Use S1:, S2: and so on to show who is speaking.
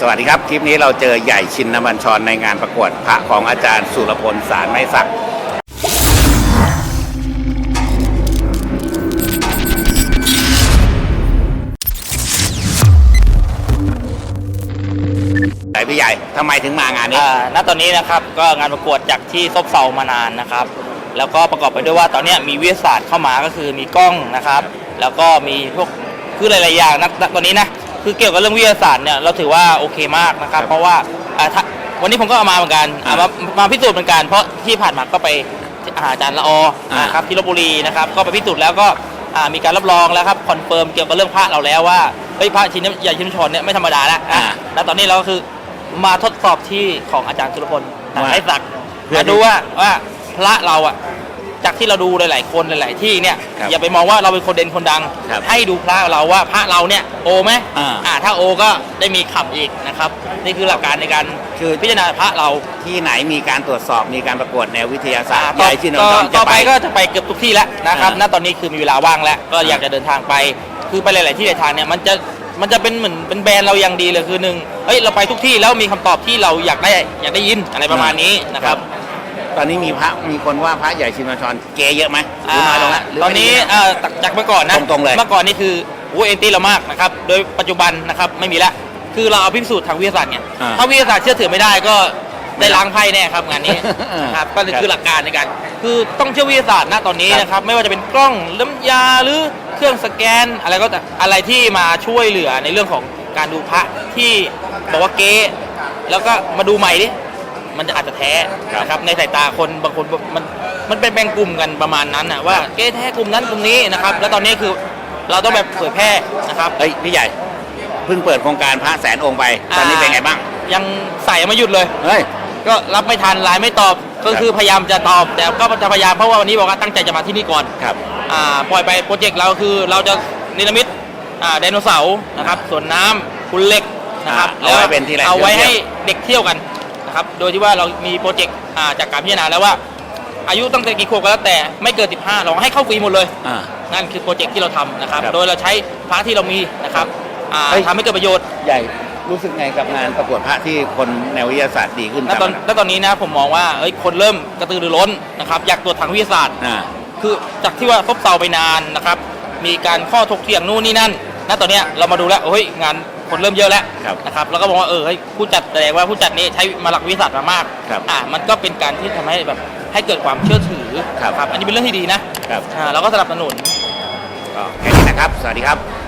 S1: สวัสดีครับ คลิปนี้เราเจอใหญ่ชินนบัญชรในงานประกวดพระของอาจารย์สุรพลสารไม้สักไหนพี่ใหญ่ทำไมถึงมางานนี้
S2: อ่าณตอนนี้นะครับก็งานประกวดจากที่ซบเซามานานนะครับ แล้วก็ประกอบไปด้วยว่าตอนเนี้ยมีวิทยาศาสตร์เข้ามาก็คือมีกล้องนะครับ แล้วก็มีพวกคือหลายๆอย่างนะณตอนนี้นะ คือเกี่ยวกับเรื่องวิทยาศาสตร์เนี่ยเราถือว่าโอเคมากนะครับ เพราะว่าอ่าถ้าวันนี้ผมก็เอามาเหมือนกันอ่ามามาพิสูจน์เหมือนกัน เพราะที่ผ่านมาก็ไปหาอาจารย์ละออานะครับที่ลบบุรีนะครับก็ไปพิสูจน์แล้วก็อ่ามีการรับรองแล้วครับคอนเฟิร์มเกี่ยวกับเรื่องพระเราแล้วว่าเฮ้ยพระชิ้นนี้ใหญ่ชิ้นชนเนี่ยไม่ธรรมดาแล้วอะ
S1: อ่า
S2: แล้วตอนนี้เราก็คือมาทดสอบที่ของอาจารย์สุรพล
S1: ว่า
S2: ให้สัก
S1: เพื่อ
S2: มาดูว่าว่าพระเราอะ จากที่เราดูหลาย ๆ คนหลาย ๆ ที่เนี่ย
S1: ครับ
S2: อย่าไปมองว่าเราเป็นคนเด่นคนดัง
S1: ครับ
S2: ให้ดูพระเราว่าพระเราเนี่ยโอไหม
S1: อ่า
S2: อ่าถ้าโอก็ได้มีขับอีกนะครับนี่คือหลักการในการ
S1: คือ
S2: พิจารณาพระเรา
S1: ที่ไหนมีการตรวจสอบมีการประกวดแนววิทยาศาสต
S2: อ่า
S1: ร์ใหญ่ชินน
S2: ต่อ
S1: บัญชร
S2: ต่
S1: จะ
S2: อ
S1: ไป
S2: ไป ก็จะไปเกือบทุกที่แล้วนะครับ
S1: อ่า
S2: ณตอนนี้คือมีเวลาว่างแล้วก็
S1: อ่า
S2: อยากจะเดินทางไป คือไปหลาย ๆ ที่หลายทางเนี่ยมันจะมันจะเป็นเหมือนเป็นแบรนด์เราอย่างดีเลยคือหนึ่งเฮ้ยเราไปทุกที่แล้วมีคำตอบที่เราอยากได้อยากได้ยินอะไรประมาณนี้นะครับ
S1: ตอนนี้มีพระมีคนว่าพระใหญ่ชินบัญชรเกเยอะไหมหรือน้อยลงแล้วหรื
S2: ตอนนี้
S1: ไม่ได้เยะ
S2: เอ่อจากจากเมื่อก่อนนะ
S1: ตรงๆเลย
S2: เมื่อก่อนนี่คือโอ้เอ็นตี้เรามากนะครับโดยปัจจุบันนะครับไม่มีละคือเราเอาพิสูจน์ทางวิทยาศาสตร์ไง
S1: อ่า
S2: ถ้าวิทยาศาสตร์เชื่อถือไม่ได้ก็ได้ล้างไพ่แน่ครับงานนี้
S1: อ่าน
S2: นะครับก็
S1: ครับ
S2: คือหลักการในการคือต้องเชื่อวิทยาศาสตร์นะตอนนี้
S1: ครับ
S2: นะครับไม่ว่าจะเป็นกล้องน้ำยาหรือเครื่องสแกนอะไรก็แต่อะไรที่มาช่วยเหลือในเรื่องของการดูพระที่บอกว่าเก๊แล้วก็มาดูใหม่ดิ มันจะอาจจะแท้
S1: ครับ
S2: นะครับในสายตาคนบางคนมันมันเป็นแบ่งกลุ่มกันประมาณนั้นนะว่าเก๊แท้กลุ่มนั้นกลุ่มนี้นะครับ แล้วตอนนี้คือเราต้องแบบเผยแพร่นะครับ
S1: เฮ้ยพี่ใหญ่เพิ่งเปิดโครงการพระแสนองค์ไปตอนนี้เป็นไงบ้าง
S2: ยังใส่ไม่หยุดเลย
S1: เฮ้ย
S2: ก็รับไม่ทันไลน์ไม่ตอบก็คือพยายามจะตอบ แต่ก็จะพยายามเพราะว่าวันนี้บอกว่าตั้งใจจะมาที่นี่ก่อน
S1: ครับ
S2: อ่าปล่อยไปโปรเจกต์เราคือเราจะนิรมิตอ่าไดโนเสาร์นะครับสวนน้ำคุณเหล็กนะครับ
S1: อ่าเอาไว้เป็นที่แหล่ง
S2: เอาไว้
S1: เที่ยว
S2: ให้เด็กเที่ยวกันนะ ครับโดยที่ว่าเรามีโปรเจกต์อ่าจากการพิจารณาแล้วว่า อายุตั้งแต่กี่ขวบก็แล้วแต่ไม่เกิน 15 เราให้เข้าฟรีหมดเลย
S1: อ่า
S2: นั่นคือโปรเจกต์ที่เราทำนะครับ
S1: ครับ
S2: โดยเราใช้พระที่เรามีนะครับอ่า
S1: เฮ้ย
S2: ทำให้เกิดประโยชน์
S1: ใหญ่รู้สึกไงกับงานประกวดพระที่คนแนววิทยาศาสตร์ดีขึ้น
S2: ณตอน
S1: ครับ
S2: ณตอนนี้นะผมมองว่าเอ้ยคนเริ่มกระตือรือร้นนะครับอยากตรวจทางวิทยาศาสตร์
S1: อ่า
S2: คือจากที่ว่าซบเซาไปนานนะครับ มีการข้อถกเถียงนู่นนี่นั่น ณ ตอนเนี้ยเรามาดูแล้วเฮ้ยงาน คนเริ่มเยอะแล้ว
S1: ครับ
S2: นะครับแล้วก็บอกว่าเออเฮ้ยผู้จัดแสดงว่าผู้จัดนี้ใช้มาหลักวิทยาศาสตร์มามาก
S1: ครับ
S2: อ่ามันก็เป็นการที่ทำให้แบบให้เกิดความเชื่อถือ
S1: ครับ
S2: อันนี้เป็นเรื่องที่ดีนะครับอ่าเราก็สนับสนุน
S1: ก็แค่นี้นะครับ สวัสดีครับ